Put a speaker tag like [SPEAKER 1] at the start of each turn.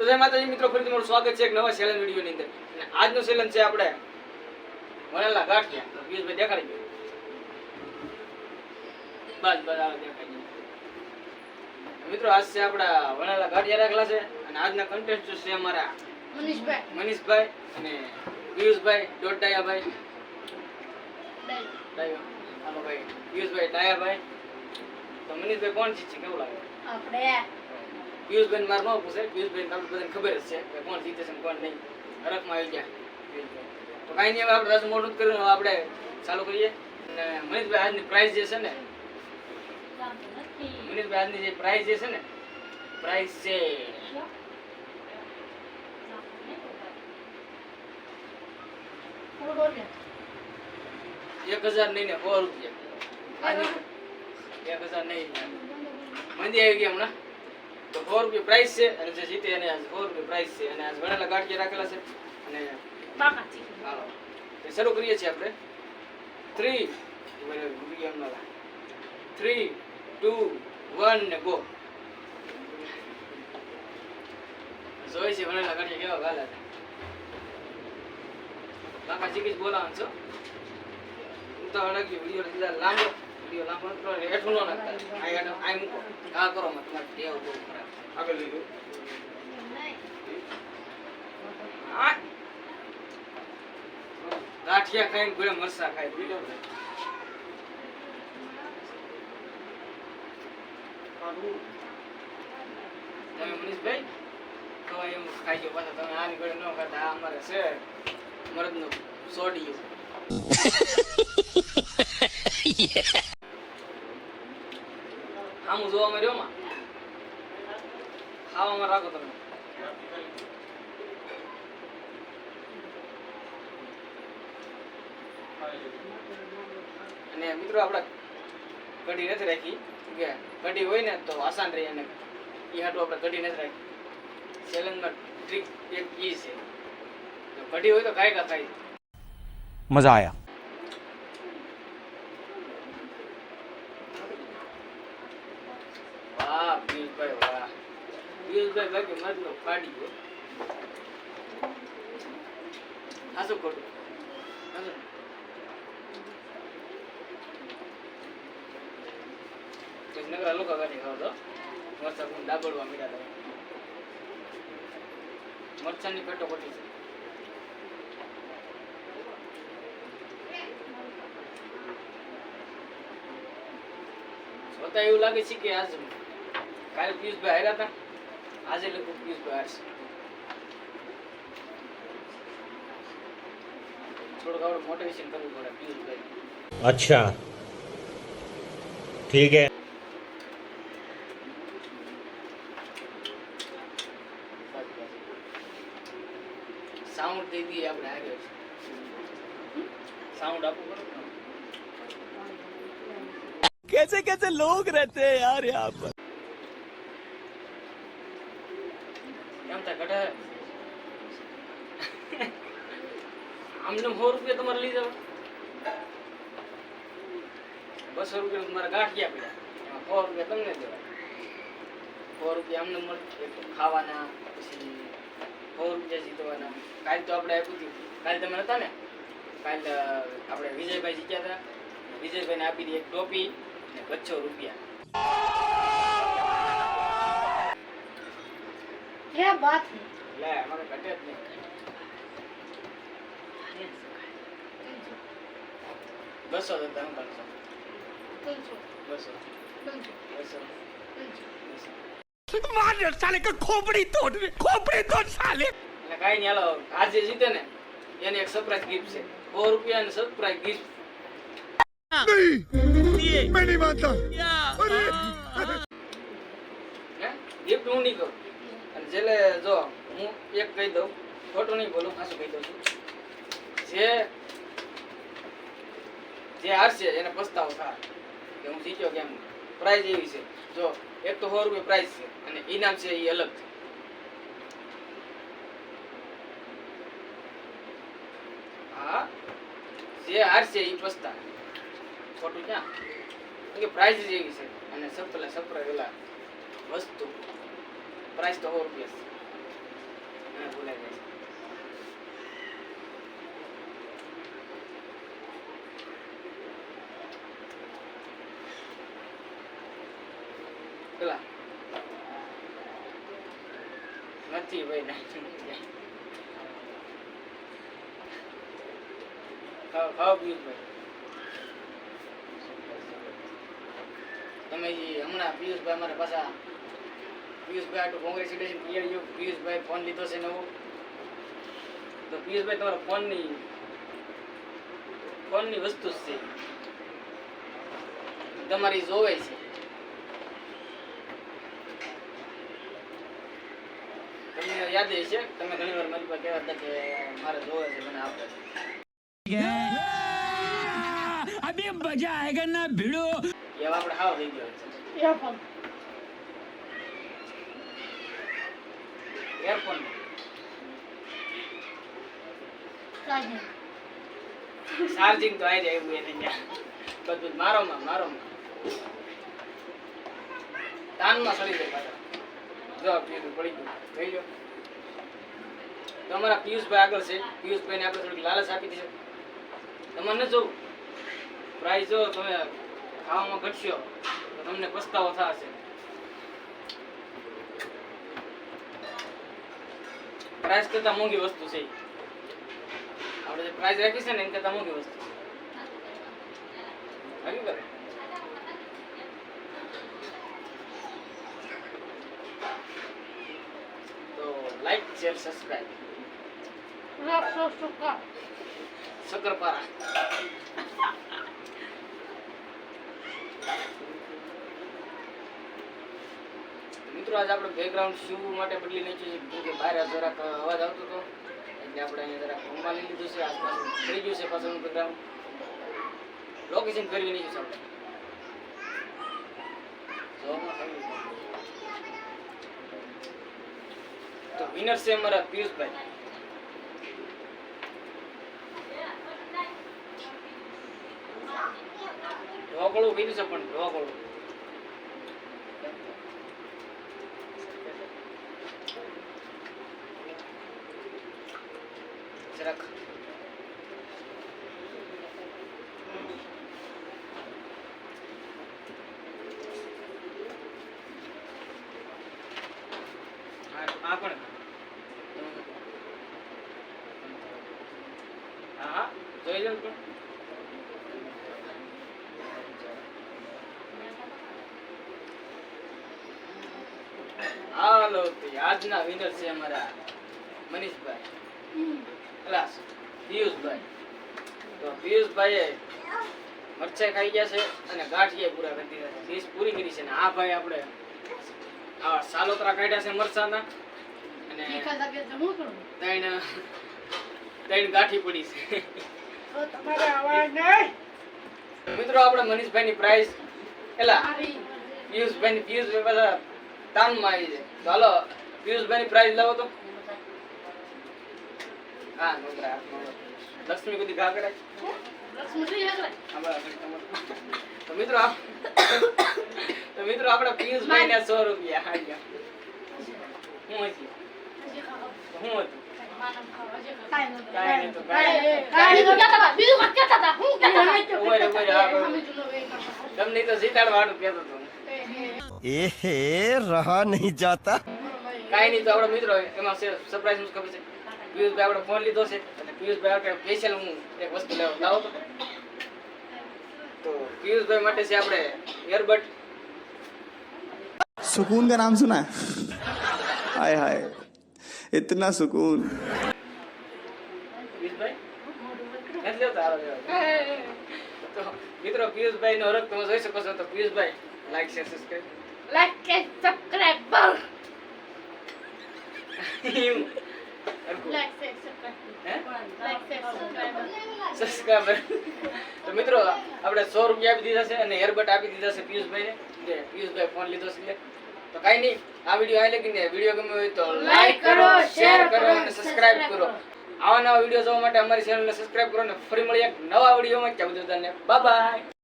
[SPEAKER 1] તો જય માતાજી મિત્રો ફરીથી મારું સ્વાગત છે એક નવા સેલન વિડીયોની અંદર. અને આજનો સેલન છે આપણે વણેલા ઘાટ તો પિયુષભાઈ દેખાડી દો. બસ બસ આવે દેખાડી મિત્રો આજ છે આપણા વણેલા ગાંઠિયા રાખેલા છે. અને આજના કન્ટેન્ટ છે અમારા
[SPEAKER 2] મનીષભાઈ.
[SPEAKER 1] મનીષભાઈ અને પિયુષભાઈ દોડડાયાભાઈ
[SPEAKER 2] ડાય.
[SPEAKER 1] ડાયો. ભાઈ પિયુષભાઈ ડાયાભાઈ. તો મનીષભાઈ કોણ જીતશે? કેવું લાગે?
[SPEAKER 2] આપણે
[SPEAKER 1] પિયુષભાઈ મારે ન પૂછે પિયુષભાઈ તમને બધાને ખબર જ છે કે કોણ જીતે છે કોણ નહીં. હરખમાં આવી ગયા. તો કાંઈ નહીં આપણે રસ મોટું કરીને આપણે ચાલુ કરીએ. અને મનીષભાઈ આજની પ્રાઇઝ જે છે ને મનીષભાઈ આજની જે પ્રાઇઝ જે છે ને પ્રાઇઝ છે એક હજાર નહીં ને સો રૂપિયા. એક હજાર. નહીં. મંદી આવી ગયા હમણાં. તો સો રૂપિયા પ્રાઇસ છે અને જે જીતે એને સો રૂપિયા પ્રાઇસ છે. અને આજ વણેલા ગાંઠિયા રાખેલા છે. અને હાલો. શરૂ કરીએ છીએ આપણે. થ્રી થ્રી ટુ વન ને ગો જોઈ છે વણેલા ગાંઠિયા કેવા ગાલા છે. કાકા ચીકીજ બોલાવાનું છો હું. તો અડગ્યું વીડિયો લાંબો. વીડિયો ન કરો હેઠું ન નાખતા. આ આ મૂકો. આ કરો માં તમારી ટેવ બહુ ખરાબ આગળ લઈ લો ગાંઠિયા ખાઈને ગોળે મરસા ખાય. બીજો તમે મનીષભાઈ તો એમ ખાઈ ગયો પાછા. તમે આની ગોળે ન ખાતા. આ અમારે છે મરદનું સોડિયું આમ જોવા મળ્યો માં ખાવામાં રાખો તમે. અને મિત્રો આપણે કઢી નથી રાખી. કે કઢી હોય ને તો આસાન રહી અને એ હાટું આપણે કઢી નથી રાખી. સેલનમાં ટ્રીક એક ઈ છે. કઢી હોય તો ખાય કા ખાય
[SPEAKER 3] મજા
[SPEAKER 1] આવ્યા પિયુષભાઈ લાગે, મારનો પાડી ગયો હાસું ખોટું? હાસું. નકરા લોકો ગાડી ખાવ તો પણ દાબડવા મીડા પેટો ખોટી છે જોતા એવું લાગે છે કે આજ કાલે પિયુષભાઈ આવ્યા હતા. આજે લગભગ પિયુષભાઈ હારશે થોડુંક આપણે મોટિવેશન કરવું પડે પિયુષભાઈ
[SPEAKER 3] अच्छा ठीक है
[SPEAKER 1] સાઉન્ડ દઈ દઈએ આપણે આગળ સાઉન્ડ આપવું પડે ને.
[SPEAKER 3] कैसे कैसे लोग रहते हैं यार यहाँ पर
[SPEAKER 1] એમ થાય ઘટે આમને સો રૂપિયા તમારે લઈ જાવ. બસો રૂપિયા તમારે ગાંઠિયા પડ્યા એમાં સો રૂપિયા તમને દેવા. સો રૂપિયા અમને મળે. ખાવાના, પછી સો રૂપિયા જીતવાના. કાલ તો આપણે આપ્યું હતું. કાલ તમે હતા ને? કાલ આપણે વિજયભાઈ જીત્યા હતા. વિજયભાઈને આપી હતી એક ટોપી અને બસો રૂપિયા.
[SPEAKER 2] क्या बात है
[SPEAKER 1] લે અમારે ઘટે જ નહીં બસો હતા હું કરશો
[SPEAKER 2] ત્રણસો
[SPEAKER 1] બસો
[SPEAKER 2] ત્રણસો
[SPEAKER 1] બસો
[SPEAKER 2] ત્રણસો
[SPEAKER 1] બસો
[SPEAKER 3] मार साले का खोपड़ी तोड़ खोपड़ी तोड़ साले
[SPEAKER 1] એટલે કાંઈ નહીં હાલો આજે જીતે ને એને એક સરપ્રાઈઝ ગિફ્ટ છે સો રૂપિયા ની સરપ્રાઈઝ ગિફ્ટ
[SPEAKER 3] मैं नहीं मानता
[SPEAKER 1] હે ગિફ્ટ હું નહીં કરું છેલ્લે જો હું એક કહી દઉં, ખોટું નહીં બોલું, પાછું કહી દઉં છું. જે જે હારશે, એને પસ્તાવો થાય. કે હું જીત્યો કેમ? પ્રાઇઝ એવી છે. જો, એક તો સો રૂપિયા પ્રાઇઝ છે, અને ઇનામ છે એ અલગ છે. હા? જે હારશે એ પસ્તા ખોટું ક્યાં? કે પ્રાઇઝ જ એવી છે, અને સપ્તલા સપરા પેલા વસ્તુ. પ્રાઇસ તો સો રૂપિયા હા ભૂલાઈ જાય પેલા તમે હમણાં પિયુષભાઈ અમારે પાછા પિયુષભાઈ આટલું કોંગ્રેચ્યુલેશન પિયુષભાઈ ફોન લીધો છે નવો. તો પિયુષભાઈ તમારો ફોનની ફોનની વસ્તુ જ છે. તમારી જોવે છે. યાદ હશે તમે ઘણી વાર મારી પાસે કહેવા કે મારે જોવે છે મને આપે
[SPEAKER 3] આ બે મજા આયેગા ના
[SPEAKER 1] ભીડો. એવા આપણે હાવ થઈ ગયો છે.
[SPEAKER 2] એરફોન ચાર્જિંગ
[SPEAKER 1] તો આવી જાય એવું એને બધું મારો માં મારો માં તાનમાં સડી જાય પાછા. જો પીધું પડી ગયું. થઈ ગયો તો અમારા પિયુષભાઈ આગળ છે. પિયુષભાઈને આપણે થોડીક લાલચ આપી દીધી. તમને જો પ્રાઇસ જો તમે ખાવામાં ઘટશો તો તમને પસ્તાવો થશે. પ્રાઇસ કરતા મોંઘી વસ્તુ છે. ઈ. આપણે જે પ્રાઇસ રાખી છે ને એની કરતા મોંઘી વસ્તુ છે. હકીકત તો લાઈક શેર સબસ્ક્રાઇબ
[SPEAKER 2] રાખશો સુકા
[SPEAKER 1] શક્કરપારા. મિત્રો, આજે આપણે બેકગ્રાઉન્ડ શું માટે બદલી નાખ્યું છે? કે બહાર જરાક અવાજ આવતો હતો. એટલે આપણે અહીંયા જરાક રૂમમાં લઈ લીધું છે. આસપાસ થઈ ગયું છે પાછળનું બેકગ્રાઉન્ડ લોકેશન ફેરવી નાખ્યું છે આપણે. તો વિનર છે અમારા પિયુષભાઈ. ઢોકળું પીધું છે પણ ઢોકળું જરાક આ- આ પણ. હા હા. જોઈ લો પણ. હાલો આજના વિનર છે અમારા મનીષભાઈ. ક્લાસ પિયુષભાઈ. તો પિયુષભાઈએ મરચાઈ ખાઈ ગયા છે અને ગાંઠિયા પૂરા કરી દીધા છે. ડીશ પૂરી કરી છે ને આ ભાઈ આપણે આ સાલોતરા કાઢ્યા છે મરચાના. અને ત્રણ ત્રણ ગાંઠી પડી છે. મિત્રો આપણે મનીષભાઈની પ્રાઇસ એલા
[SPEAKER 2] પિયુષભાઈ
[SPEAKER 1] ની પિયુષભાઈ પાછા તાનમાં આવી છે તો હાલો પિયુષભાઈની પ્રાઇસ લાવો તો. હા નોકરા લક્ષ્મી
[SPEAKER 2] કુદી ગાગડા
[SPEAKER 1] તો મિત્રો તો મિત્રો આપણા પિયુષભાઈ સો રૂપિયા હા હું હતી? હું હતી? તમને તો જીતાડવાનું કેતો હતો.
[SPEAKER 4] એહે રહા નહીં
[SPEAKER 2] જાતા.
[SPEAKER 1] કાઈ નહીં તો આપણા મિત્રો એમાં સરપ્રાઈઝ ખબર છે. પિયુષભાઈ આપણે ફોન લીધો છે અને પિયુષભાઈ આપણે સ્પેશિયલ હું એક વસ્તુ લેવા લાવો તો તો પિયુષભાઈ માટે છે આપણે એરબડ
[SPEAKER 5] सुकून का नाम सुना है हाय हाय इतना सुकून
[SPEAKER 1] પિયુષભાઈ નથી લેતા હાલો લેવા
[SPEAKER 2] એ, એ, એ.
[SPEAKER 1] તો મિત્રો પિયુષભાઈ નો હરખ તમે જોઈ શકો છો તો Piyushbhai
[SPEAKER 2] like share subscribe Like and subscribe.
[SPEAKER 1] Subscriber તો મિત્રો આપણે સો રૂપિયા આપી દીધા છે અને એરબટ આપી દીધા છે પિયુષભાઈને. જે પિયુષભાઈ ફોન લીધો છે. તો કાંઈ નહીં આ વીડિયો આ લગીને વીડિયો ગમ્યો હોય તો લાઈક કરો શેર કરો અને સબસ્ક્રાઇબ કરો. આવા નવા વીડિયો જોવા માટે અમારી ચેનલને સબસ્ક્રાઇબ કરો અને ફરી મળીએ એક નવા વિડીયોમાં. ત્યાં બધું બાય